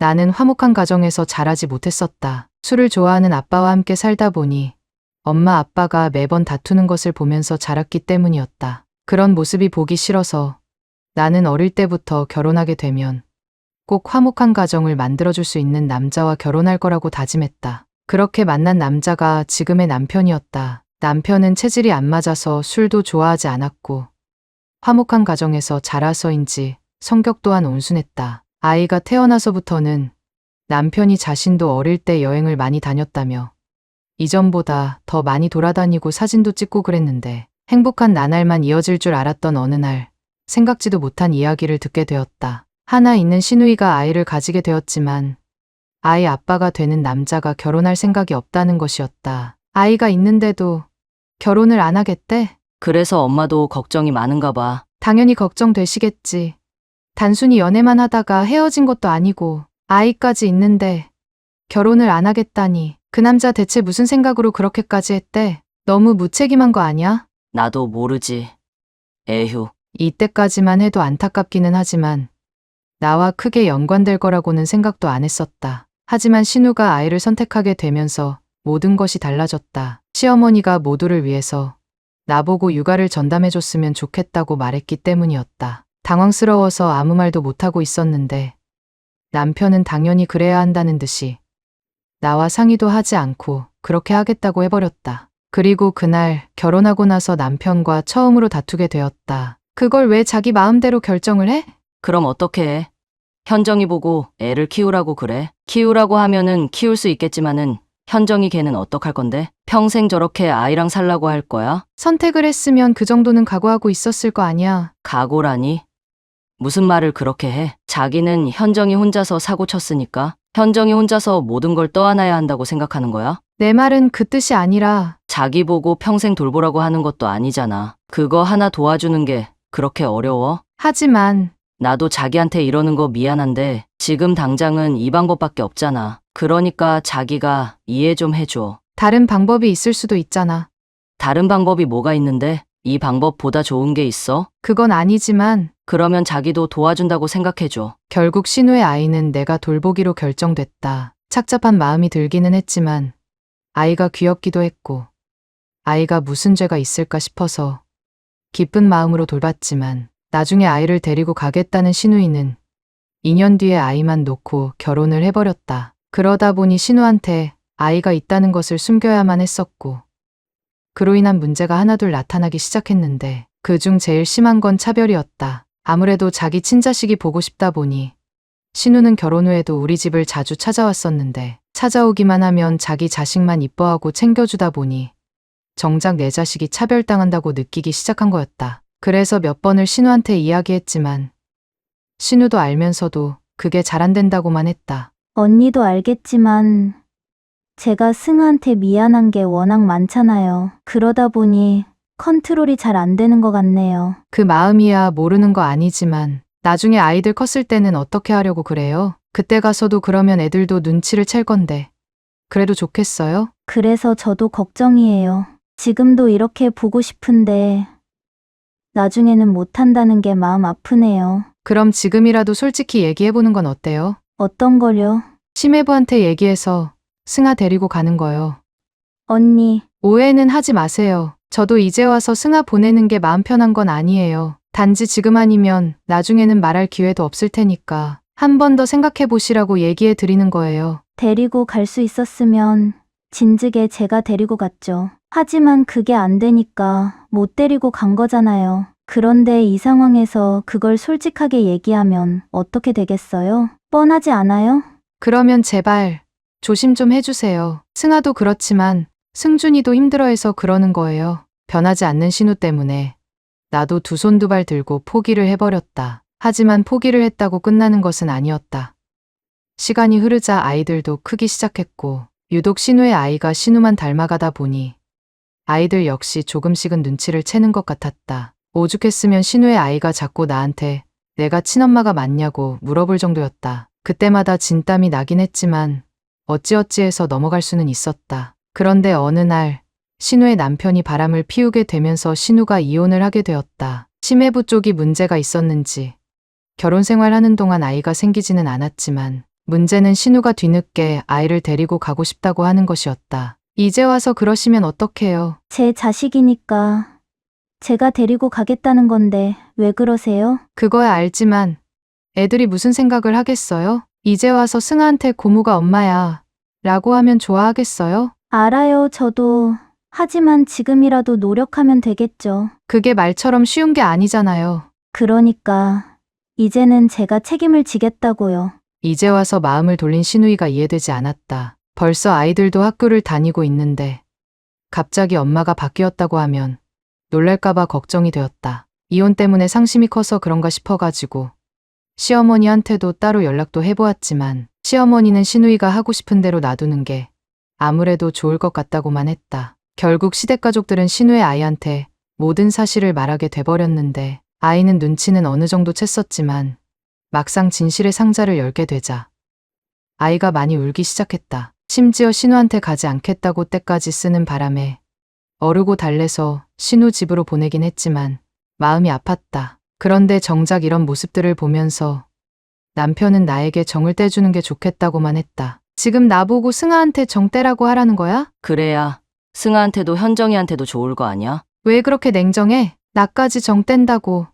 나는 화목한 가정에서 자라지 못했었다. 술을 좋아하는 아빠와 함께 살다 보니 엄마 아빠가 매번 다투는 것을 보면서 자랐기 때문이었다. 그런 모습이 보기 싫어서 나는 어릴 때부터 결혼하게 되면 꼭 화목한 가정을 만들어줄 수 있는 남자와 결혼할 거라고 다짐했다. 그렇게 만난 남자가 지금의 남편이었다. 남편은 체질이 안 맞아서 술도 좋아하지 않았고 화목한 가정에서 자라서인지 성격 또한 온순했다. 아이가 태어나서부터는 남편이 자신도 어릴 때 여행을 많이 다녔다며 이전보다 더 많이 돌아다니고 사진도 찍고 그랬는데 행복한 나날만 이어질 줄 알았던 어느 날 생각지도 못한 이야기를 듣게 되었다. 하나 있는 신우이가 아이를 가지게 되었지만 아이 아빠가 되는 남자가 결혼할 생각이 없다는 것이었다. 아이가 있는데도 결혼을 안 하겠대? 그래서 엄마도 걱정이 많은가 봐. 당연히 걱정되시겠지. 단순히 연애만 하다가 헤어진 것도 아니고 아이까지 있는데 결혼을 안 하겠다니 그 남자 대체 무슨 생각으로 그렇게까지 했대? 너무 무책임한 거 아니야? 나도 모르지. 에휴, 이때까지만 해도 안타깝기는 하지만 나와 크게 연관될 거라고는 생각도 안 했었다. 하지만 신우가 아이를 선택하게 되면서 모든 것이 달라졌다. 시어머니가 모두를 위해서 나보고 육아를 전담해줬으면 좋겠다고 말했기 때문이었다. 당황스러워서 아무 말도 못하고 있었는데 남편은 당연히 그래야 한다는 듯이 나와 상의도 하지 않고 그렇게 하겠다고 해버렸다. 그리고 그날 결혼하고 나서 남편과 처음으로 다투게 되었다. 그걸 왜 자기 마음대로 결정을 해? 그럼 어떻게 해? 현정이 보고 애를 키우라고 그래. 키우라고 하면은 키울 수 있겠지만은 현정이 걔는 어떡할 건데? 평생 저렇게 아이랑 살라고 할 거야? 선택을 했으면 그 정도는 각오하고 있었을 거 아니야. 각오라니? 무슨 말을 그렇게 해? 자기는 현정이 혼자서 사고 쳤으니까 현정이 혼자서 모든 걸 떠안아야 한다고 생각하는 거야? 내 말은 그 뜻이 아니라 자기 보고 평생 돌보라고 하는 것도 아니잖아. 그거 하나 도와주는 게 그렇게 어려워? 하지만 나도 자기한테 이러는 거 미안한데 지금 당장은 이 방법밖에 없잖아. 그러니까 자기가 이해 좀 해줘. 다른 방법이 있을 수도 있잖아. 다른 방법이 뭐가 있는데 이 방법보다 좋은 게 있어? 그건 아니지만 그러면 자기도 도와준다고 생각해줘. 결국 신우의 아이는 내가 돌보기로 결정됐다. 착잡한 마음이 들기는 했지만 아이가 귀엽기도 했고 아이가 무슨 죄가 있을까 싶어서 기쁜 마음으로 돌봤지만 나중에 아이를 데리고 가겠다는 신우이는 2년 뒤에 아이만 놓고 결혼을 해버렸다. 그러다 보니 신우한테 아이가 있다는 것을 숨겨야만 했었고 그로 인한 문제가 하나둘 나타나기 시작했는데 그중 제일 심한 건 차별이었다. 아무래도 자기 친자식이 보고 싶다 보니 신우는 결혼 후에도 우리 집을 자주 찾아왔었는데 찾아오기만 하면 자기 자식만 이뻐하고 챙겨주다 보니 정작 내 자식이 차별당한다고 느끼기 시작한 거였다. 그래서 몇 번을 신우한테 이야기했지만 신우도 알면서도 그게 잘 안 된다고만 했다. 언니도 알겠지만 제가 승아한테 미안한 게 워낙 많잖아요. 그러다 보니 컨트롤이 잘 안 되는 것 같네요. 그 마음이야 모르는 거 아니지만 나중에 아이들 컸을 때는 어떻게 하려고 그래요? 그때 가서도 그러면 애들도 눈치를 챌 건데. 그래도 좋겠어요? 그래서 저도 걱정이에요. 지금도 이렇게 보고 싶은데 나중에는 못한다는 게 마음 아프네요. 그럼 지금이라도 솔직히 얘기해보는 건 어때요? 어떤 걸요? 심해부한테 얘기해서 승아 데리고 가는 거요. 언니, 오해는 하지 마세요. 저도 이제 와서 승아 보내는 게 마음 편한 건 아니에요. 단지 지금 아니면 나중에는 말할 기회도 없을 테니까 한 번 더 생각해 보시라고 얘기해 드리는 거예요. 데리고 갈 수 있었으면 진즉에 제가 데리고 갔죠. 하지만 그게 안 되니까 못 데리고 간 거잖아요. 그런데 이 상황에서 그걸 솔직하게 얘기하면 어떻게 되겠어요? 뻔하지 않아요? 그러면 제발 조심 좀 해주세요. 승아도 그렇지만 승준이도 힘들어해서 그러는 거예요. 변하지 않는 신우 때문에 나도 두 손 두 발 들고 포기를 해버렸다. 하지만 포기를 했다고 끝나는 것은 아니었다. 시간이 흐르자 아이들도 크기 시작했고 유독 신우의 아이가 신우만 닮아가다 보니 아이들 역시 조금씩은 눈치를 채는 것 같았다. 오죽했으면 신우의 아이가 자꾸 나한테 내가 친엄마가 맞냐고 물어볼 정도였다. 그때마다 진땀이 나긴 했지만 어찌어찌해서 넘어갈 수는 있었다. 그런데 어느 날 신우의 남편이 바람을 피우게 되면서 신우가 이혼을 하게 되었다. 심해부 쪽이 문제가 있었는지 결혼 생활하는 동안 아이가 생기지는 않았지만 문제는 신우가 뒤늦게 아이를 데리고 가고 싶다고 하는 것이었다. 이제 와서 그러시면 어떡해요? 제 자식이니까 제가 데리고 가겠다는 건데 왜 그러세요? 그거야 알지만 애들이 무슨 생각을 하겠어요? 이제 와서 승아한테 고모가 엄마야 라고 하면 좋아하겠어요? 알아요, 저도. 하지만 지금이라도 노력하면 되겠죠. 그게 말처럼 쉬운 게 아니잖아요. 그러니까 이제는 제가 책임을 지겠다고요. 이제 와서 마음을 돌린 신우이가 이해되지 않았다. 벌써 아이들도 학교를 다니고 있는데 갑자기 엄마가 바뀌었다고 하면 놀랄까봐 걱정이 되었다. 이혼 때문에 상심이 커서 그런가 싶어가지고 시어머니한테도 따로 연락도 해보았지만 시어머니는 신우이가 하고 싶은 대로 놔두는 게 아무래도 좋을 것 같다고만 했다. 결국 시댁 가족들은 신우의 아이한테 모든 사실을 말하게 돼버렸는데 아이는 눈치는 어느 정도 챘었지만 막상 진실의 상자를 열게 되자 아이가 많이 울기 시작했다. 심지어 신우한테 가지 않겠다고 때까지 쓰는 바람에 어르고 달래서 신우 집으로 보내긴 했지만 마음이 아팠다. 그런데 정작 이런 모습들을 보면서 남편은 나에게 정을 떼주는 게 좋겠다고만 했다. 지금 나보고 승아한테 정 떼라고 하라는 거야? 그래야 승아한테도 현정이한테도 좋을 거 아니야? 왜 그렇게 냉정해? 나까지 정 뗀다고.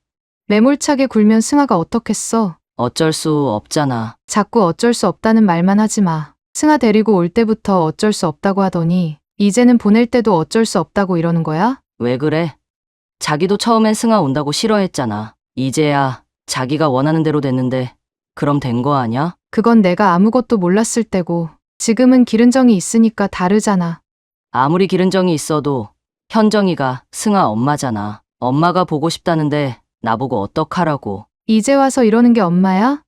매몰차게 굴면 승아가 어떻겠어? 어쩔 수 없잖아. 자꾸 어쩔 수 없다는 말만 하지 마. 승아 데리고 올 때부터 어쩔 수 없다고 하더니 이제는 보낼 때도 어쩔 수 없다고 이러는 거야? 왜 그래? 자기도 처음엔 승아 온다고 싫어했잖아. 이제야 자기가 원하는 대로 됐는데 그럼 된 거 아냐? 그건 내가 아무것도 몰랐을 때고 지금은 기른 정이 있으니까 다르잖아. 아무리 기른 정이 있어도 현정이가 승아 엄마잖아. 엄마가 보고 싶다는데 나보고 어떡하라고. 이제 와서 이러는 게 엄마야?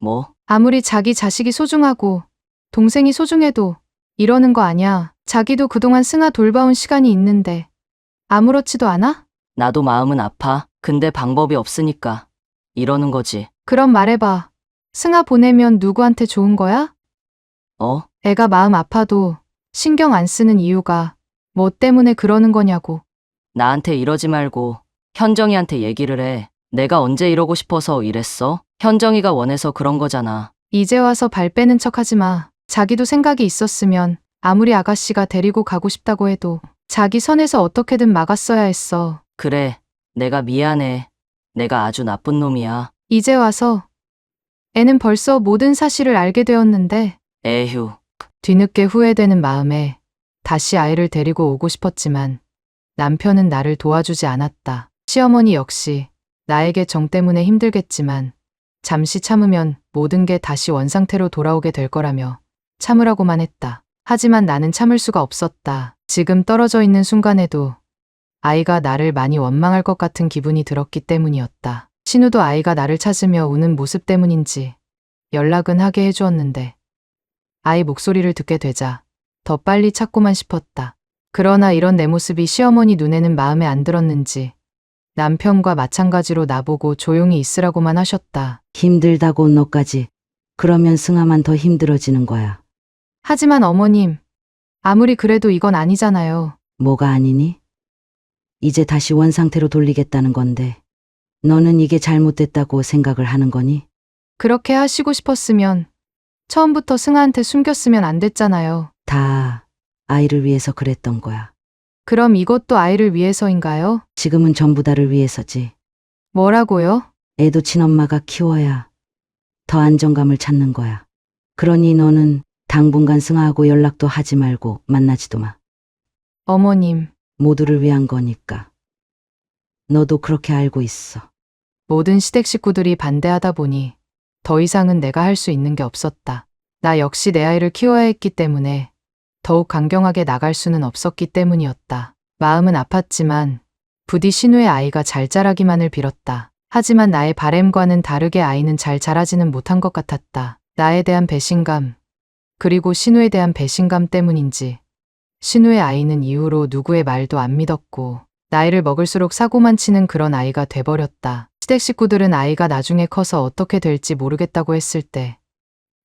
뭐? 아무리 자기 자식이 소중하고 동생이 소중해도 이러는 거 아냐. 자기도 그동안 승아 돌봐온 시간이 있는데 아무렇지도 않아? 나도 마음은 아파. 근데 방법이 없으니까 이러는 거지. 그럼 말해봐. 승아 보내면 누구한테 좋은 거야? 어? 애가 마음 아파도 신경 안 쓰는 이유가 뭐 때문에 그러는 거냐고. 나한테 이러지 말고 현정이한테 얘기를 해. 내가 언제 이러고 싶어서 이랬어? 현정이가 원해서 그런 거잖아. 이제 와서 발 빼는 척 하지 마. 자기도 생각이 있었으면 아무리 아가씨가 데리고 가고 싶다고 해도 자기 선에서 어떻게든 막았어야 했어. 그래, 내가 미안해. 내가 아주 나쁜 놈이야. 이제 와서 애는 벌써 모든 사실을 알게 되었는데 에휴, 뒤늦게 후회되는 마음에 다시 아이를 데리고 오고 싶었지만 남편은 나를 도와주지 않았다. 시어머니 역시 나에게 정 때문에 힘들겠지만 잠시 참으면 모든 게 다시 원상태로 돌아오게 될 거라며 참으라고만 했다. 하지만 나는 참을 수가 없었다. 지금 떨어져 있는 순간에도 아이가 나를 많이 원망할 것 같은 기분이 들었기 때문이었다. 신우도 아이가 나를 찾으며 우는 모습 때문인지 연락은 하게 해주었는데 아이 목소리를 듣게 되자 더 빨리 찾고만 싶었다. 그러나 이런 내 모습이 시어머니 눈에는 마음에 안 들었는지 남편과 마찬가지로 나보고 조용히 있으라고만 하셨다. 힘들다고 너까지. 그러면 승아만 더 힘들어지는 거야. 하지만 어머님, 아무리 그래도 이건 아니잖아요. 뭐가 아니니? 이제 다시 원상태로 돌리겠다는 건데. 너는 이게 잘못됐다고 생각을 하는 거니? 그렇게 하시고 싶었으면 처음부터 승아한테 숨겼으면 안 됐잖아요. 다 아이를 위해서 그랬던 거야. 그럼 이것도 아이를 위해서인가요? 지금은 전부 다를 위해서지. 뭐라고요? 애도 친엄마가 키워야 더 안정감을 찾는 거야. 그러니 너는 당분간 승아하고 연락도 하지 말고 만나지도 마. 어머님, 모두를 위한 거니까. 너도 그렇게 알고 있어. 모든 시댁 식구들이 반대하다 보니 더 이상은 내가 할 수 있는 게 없었다. 나 역시 내 아이를 키워야 했기 때문에 더욱 강경하게 나갈 수는 없었기 때문이었다. 마음은 아팠지만 부디 신우의 아이가 잘 자라기만을 빌었다. 하지만 나의 바램과는 다르게 아이는 잘 자라지는 못한 것 같았다. 나에 대한 배신감, 그리고 신우에 대한 배신감 때문인지 신우의 아이는 이후로 누구의 말도 안 믿었고 나이를 먹을수록 사고만 치는 그런 아이가 돼버렸다. 시댁 식구들은 아이가 나중에 커서 어떻게 될지 모르겠다고 했을 때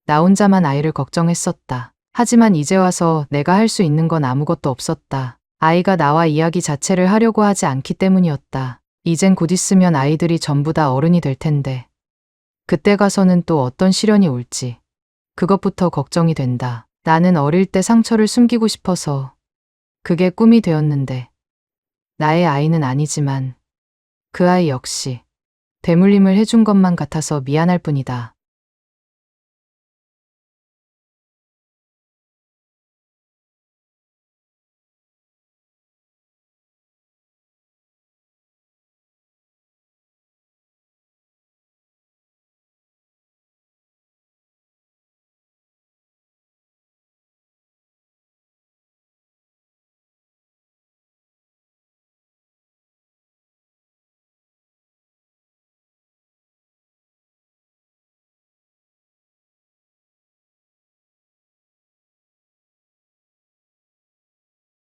나 혼자만 아이를 걱정했었다. 하지만 이제 와서 내가 할 수 있는 건 아무것도 없었다. 아이가 나와 이야기 자체를 하려고 하지 않기 때문이었다. 이젠 곧 있으면 아이들이 전부 다 어른이 될 텐데. 그때 가서는 또 어떤 시련이 올지. 그것부터 걱정이 된다. 나는 어릴 때 상처를 숨기고 싶어서 그게 꿈이 되었는데. 나의 아이는 아니지만 그 아이 역시 대물림을 해준 것만 같아서 미안할 뿐이다.